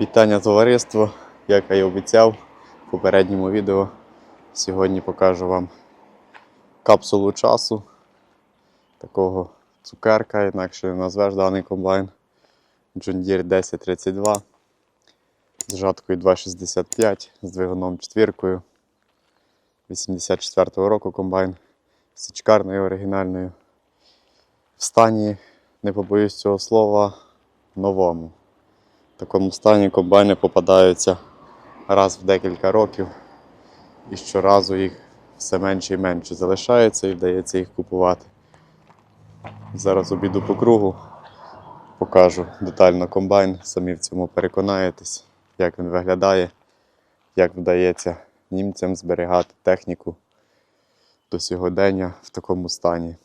Вітання товариство, як я і обіцяв в попередньому відео. Сьогодні покажу вам капсулу часу такого цукерка, інакше не назвеш даний комбайн. John Deere 1032 з жаткою 2,65 з двигуном четвіркою. 84-го року комбайн з січкарною оригінальною. В стані, не побоюсь цього слова, новому. В такому стані комбайни попадаються раз в декілька років, і щоразу їх все менше і менше залишається і вдається їх купувати. Зараз обіду по кругу, покажу детально комбайн, самі в цьому переконаєтесь, як він виглядає, як вдається німцям зберігати техніку до сьогодення в такому стані.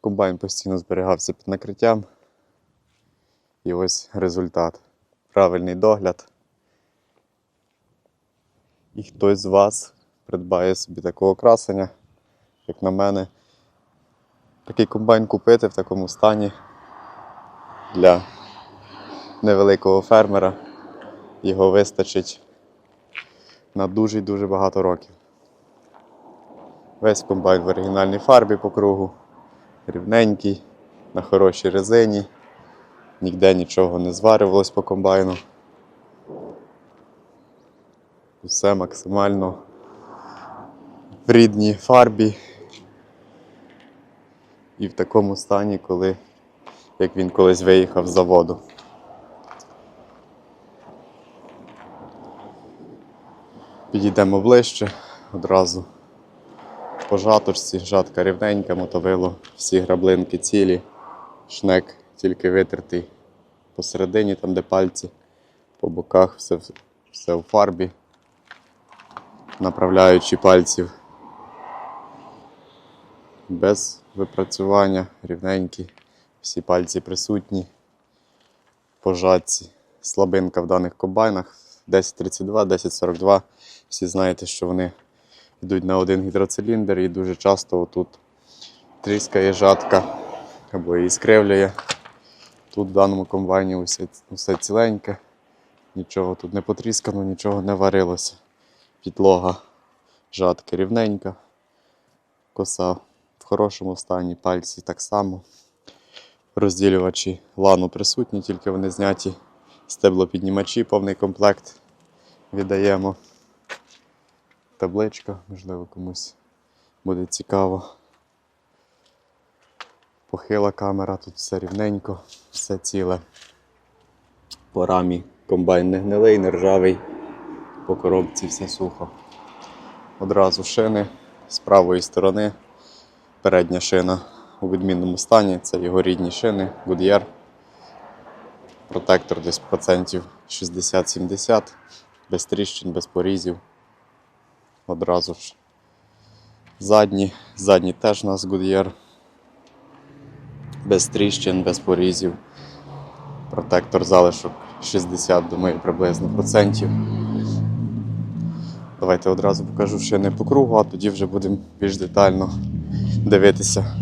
Комбайн постійно зберігався під накриттям. І ось результат. Правильний догляд. І хтось з вас придбає собі такого красення, як на мене. Такий комбайн купити в такому стані для невеликого фермера. Його вистачить на дуже й дуже багато років. Весь комбайн в оригінальній фарбі по кругу, рівненький, на хорошій резині. Ніде нічого не зварювалось по комбайну. Усе максимально в рідній фарбі. І в такому стані, коли, як він колись виїхав з заводу. Підійдемо ближче одразу. По жаточці, жатка рівненька, мотовило, всі граблинки цілі, шнек тільки витертий посередині, там де пальці, по боках все, все у фарбі, направляючи пальців без випрацювання, рівненькі, всі пальці присутні, по жатці. Слабинка в даних комбайнах 1032, 1042. Всі знаєте, що вони йдуть на один гідроциліндр і дуже часто отут тріскає жатка або її скривлює. Тут в даному комбайні усе, усе ціленьке, нічого тут не потріскано, нічого не варилося. Підлога жатки рівненька, коса в хорошому стані, пальці так само. Розділювачі лану присутні, тільки вони зняті. Стеблопіднімачі, повний комплект віддаємо. Табличка, можливо, комусь буде цікаво. Похила камера, тут все рівненько, все ціле. По рамі комбайн не гнилий, не ржавий, по коробці все сухо. Одразу шини з правої сторони. Передня шина у відмінному стані, це його рідні шини, Goodyear. Протектор десь процентів 60-70, без тріщин, без порізів. Одразу ж. Задні, задні теж у нас Goodyear без тріщин, без порізів. Протектор залишок 60, думаю, приблизно процентів. Давайте одразу покажу шини по кругу, а тоді вже будемо більш детально дивитися,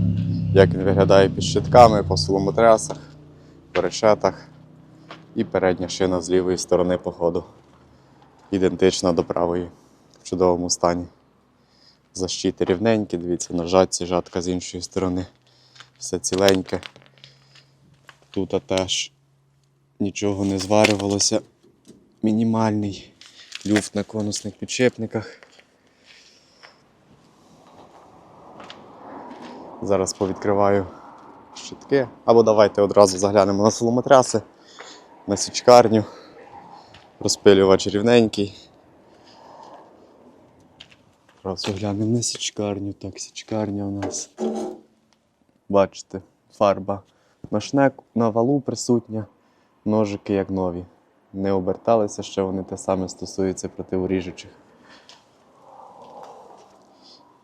як він виглядає під щитками, по соломотрясах, по решетах. І передня шина з лівої сторони по ходу. Ідентична до правої в чудовому стані. Защити рівненькі, дивіться, на жатка з іншої сторони все ціленьке. Тут теж нічого не зварювалося. Мінімальний люфт на конусних підшипниках. Зараз повідкриваю щитки. Або давайте одразу заглянемо на соломотряси, на січкарню. Розпилювач рівненький. Одразу глянемо на січкарню. Так, січкарня у нас. Бачите, фарба на шнек, на валу присутня, ножики як нові. Не оберталися, ще вони те саме стосуються противоріжучих.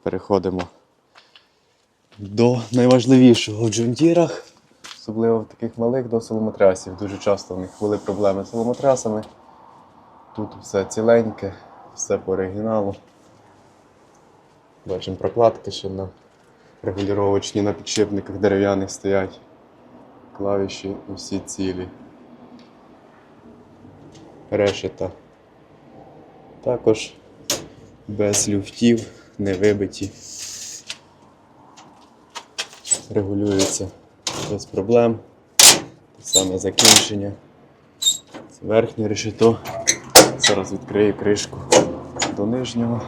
Переходимо до найважливішого в джунтірах, особливо в таких малих до соломотрясів. Дуже часто в них були проблеми з соломотрясами. Тут все ціленьке, все по оригіналу. Бачимо прокладки ще на регулювачні на підшипниках дерев'яних стоять. Клавіші усі цілі. решета. Також без люфтів, не вибиті. Регулюється без проблем. Те саме закінчення. Це верхнє решето. Зараз відкрию кришку до нижнього.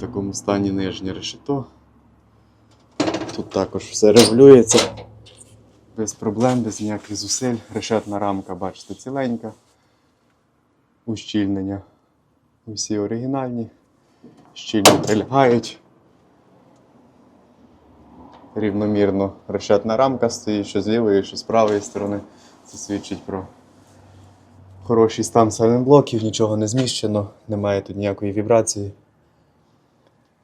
В такому стані нижнє решето. Тут також все регулюється без проблем, без ніяких зусиль. Решетна рамка, бачите, ціленька. Ущільнення. Усі оригінальні. Щільно прилягають. Рівномірно решетна рамка стоїть, що з лівої, що з правої сторони. Це свідчить про хороший стан сайлентблоків, нічого не зміщено, немає тут ніякої вібрації.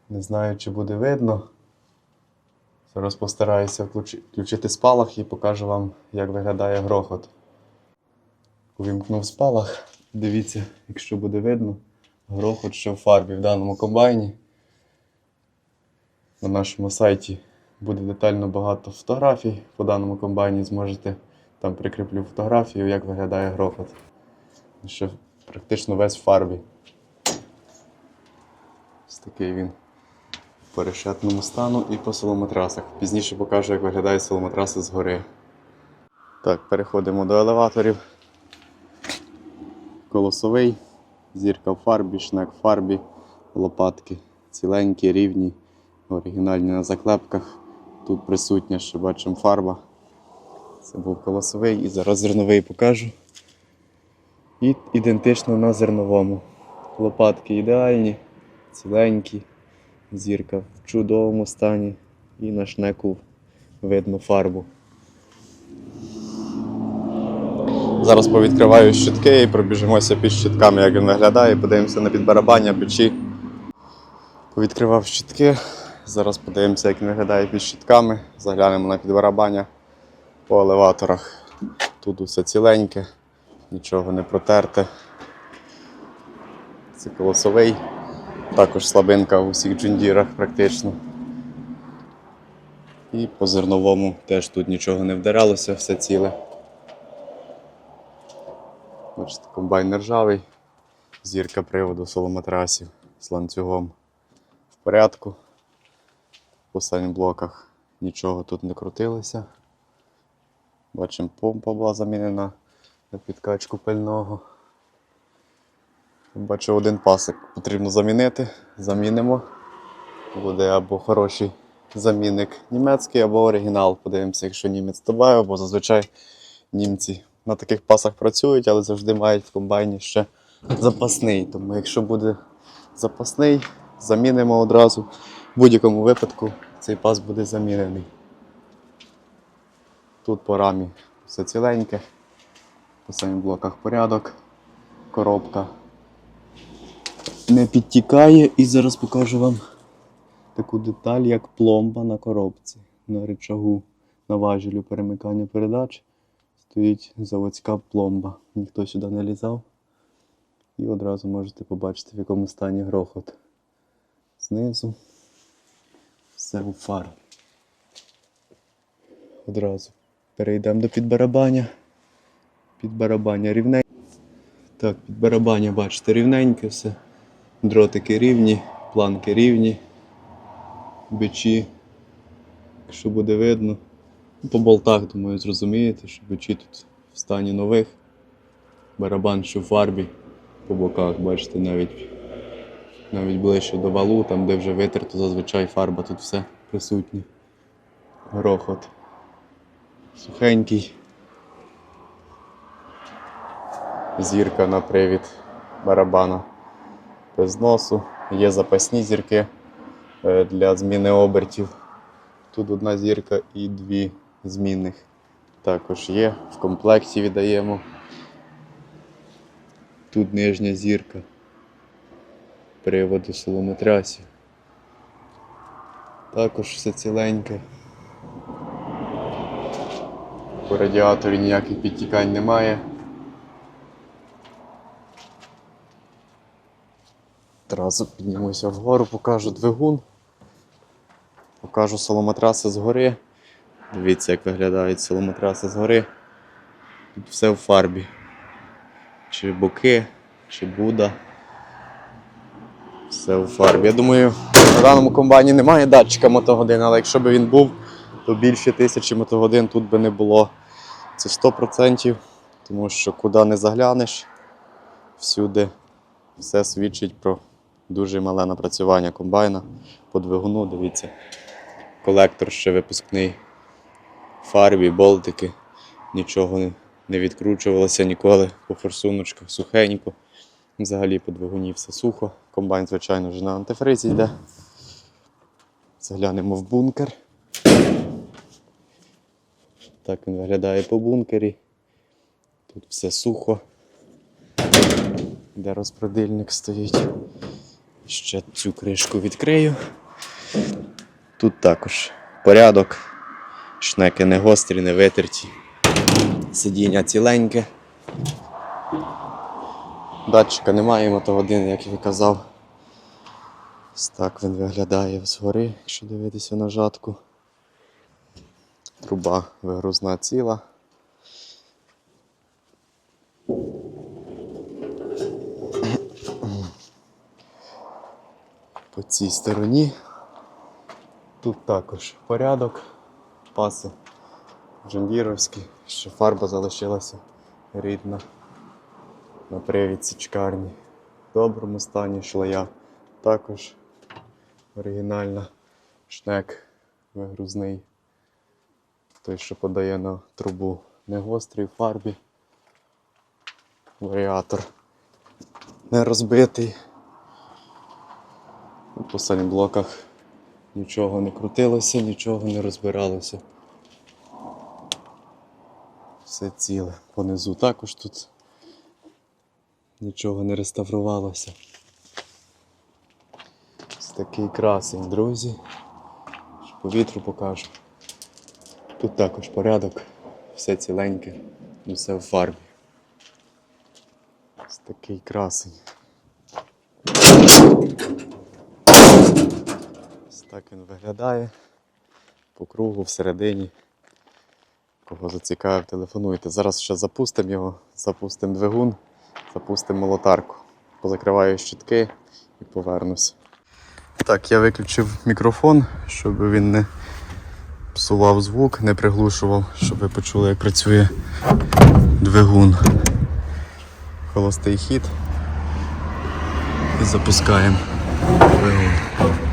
Не знаю, чи буде видно. Зараз постараюся включити спалах і покажу вам, як виглядає грохот. Увімкнув спалах. Дивіться, якщо буде видно, грохот, що в фарбі в даному комбайні. На нашому сайті буде детально багато фотографій по даному комбайні. Зможете там прикріплю фотографію, як виглядає грохот. Що практично весь в фарбі. Ось такий він по решетному стану і по соломотрасах. Пізніше покажу, як виглядає соломотраси згори. Так, переходимо до елеваторів. Колосовий, зірка в фарбі, шнек в фарбі, лопатки ціленькі, рівні, оригінальні на заклепках. Тут присутня, ще бачимо фарба. Це був колосовий і зараз зерновий покажу. І ідентично на зерновому. Лопатки ідеальні, ціленькі, зірка в чудовому стані і на шнеку видно фарбу. Зараз повідкриваю щитки і пробіжимося під щитками, як він виглядає, подивимося на підбарабання, печі. Повідкривав щитки. Зараз подивимося, як він виглядає під щитками. Заглянемо на підбарабання по елеваторах. Тут усе ціленьке, нічого не протерте. Це колосовий. Також слабинка в усіх джундірах практично. І по зерновому теж тут нічого не вдарялося, все ціле. Бачите, комбайн ржавий, зірка приводу соломотрасів з ланцюгом в порядку. По блоках нічого тут не крутилося. Бачимо, помпа була замінена на підкачку пильного. Бачу, один пасик потрібно замінити. Замінимо. Буде або хороший замінник німецький, або оригінал. Подивимося, якщо німець добавив, бо зазвичай німці на таких пасах працюють, але завжди мають в комбайні ще запасний. Тому якщо буде запасний, замінимо одразу. В будь-якому випадку цей пас буде замінений. Тут по рамі все ціленьке, по самих блоках порядок, коробка не підтікає і зараз покажу вам таку деталь, як пломба на коробці. На рычагу на важелю перемикання передач стоїть заводська пломба. Ніхто сюди не лізав. І одразу можете побачити, в якому стані грохот. Знизу все у фарбі. Одразу перейдемо до підбарабання. Підбарабання рівненьке. Так, підбарабання, бачите, рівненьке все. Дротики рівні, планки рівні, бичі, якщо буде видно. По болтах, думаю, зрозумієте, що бичі тут в стані нових. Барабан, що в фарбі по боках, бачите, навіть, навіть ближче до валу, там де вже витерто зазвичай фарба, тут все присутнє. Грохот. Сухенький. Зірка на привід барабана без носу. Є запасні зірки е, для зміни обертів. Тут одна зірка і дві змінних. Також є. В комплекті віддаємо. Тут нижня зірка приводу солометрасів. Також все ціленьке. По радіаторі ніяких підтікань немає. Одразу піднімуся вгору, покажу двигун. Покажу соломотраси згори. Дивіться, як виглядають соломотраси згори. Тут все в фарбі. чи боки, чи буда. Все у фарбі. Я думаю, на даному комбайні немає датчика мотогодин, але якщо б він був, то більше тисячі мотогодин тут би не було. Це 100%, тому що куди не заглянеш, всюди все свідчить про дуже мале напрацювання комбайна по двигуну. Дивіться, колектор ще випускний фарбі, болтики, нічого не, відкручувалося ніколи по форсуночках, сухенько. Взагалі по двигуні все сухо. Комбайн, звичайно, вже на антифризі йде. Заглянемо в бункер. Так він виглядає по бункері. Тут все сухо. Де розпродильник стоїть. Ще цю кришку відкрию. Тут також порядок. Шнеки не гострі, не витерті. Сидіння ціленьке. Датчика немає мотогодини, як я казав. Ось так він виглядає згори, якщо дивитися на жатку. Труба вигрузна ціла. По цій стороні. Тут також порядок, паси джондіровські, ще фарба залишилася рідна на привід січкарні. В доброму стані шлея. Також оригінальна шнек вигрузний. Той, що подає на трубу. Не гострий в фарбі. Варіатор не розбитий. По санблоках нічого не крутилося, нічого не розбиралося. Все ціле. Понизу також тут нічого не реставрувалося. Ось такий красень, друзі. По вітру покажу. Тут також порядок, все ціленьке, все в фарбі. Ось такий красень. Так він виглядає. По кругу, всередині. Кого зацікавив, телефонуйте. Зараз ще запустимо його, запустимо двигун, запустимо молотарку. Позакриваю щитки і повернусь. Так, я виключив мікрофон, щоб він не псував звук, не приглушував, щоб ви почули, як працює двигун. Холостий хід. І запускаємо двигун.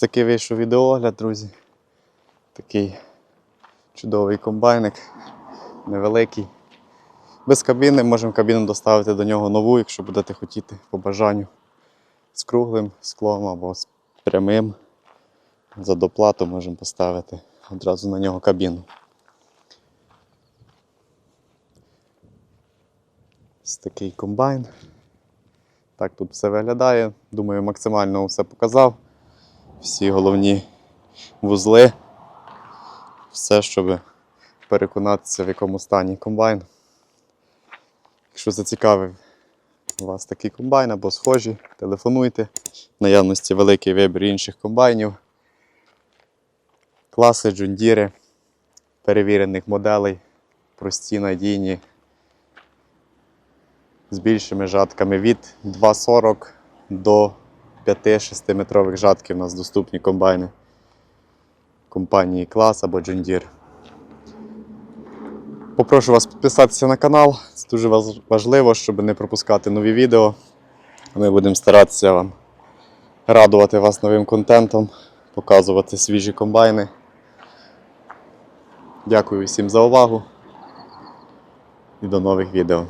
Такий вийшов відеоогляд, друзі. Такий чудовий комбайник, невеликий. Без кабіни можемо кабіну доставити до нього нову, якщо будете хотіти по бажанню. З круглим склом або з прямим. За доплату можемо поставити одразу на нього кабіну. Ось такий комбайн. Так тут все виглядає. Думаю, максимально все показав. Всі головні вузли. Все, щоб переконатися, в якому стані комбайн. Якщо зацікавив вас такий комбайн або схожі, телефонуйте. В наявності великий вибір інших комбайнів. Класи, джундіри, перевірених моделей, прості, надійні, з більшими жатками від 2,40 до 5-6 метрових жатків у нас доступні комбайни компанії Клас або Джундір. Попрошу вас підписатися на канал. Це дуже важливо, щоб не пропускати нові відео. Ми будемо старатися вам радувати вас новим контентом, показувати свіжі комбайни. Дякую всім за увагу і до нових відео.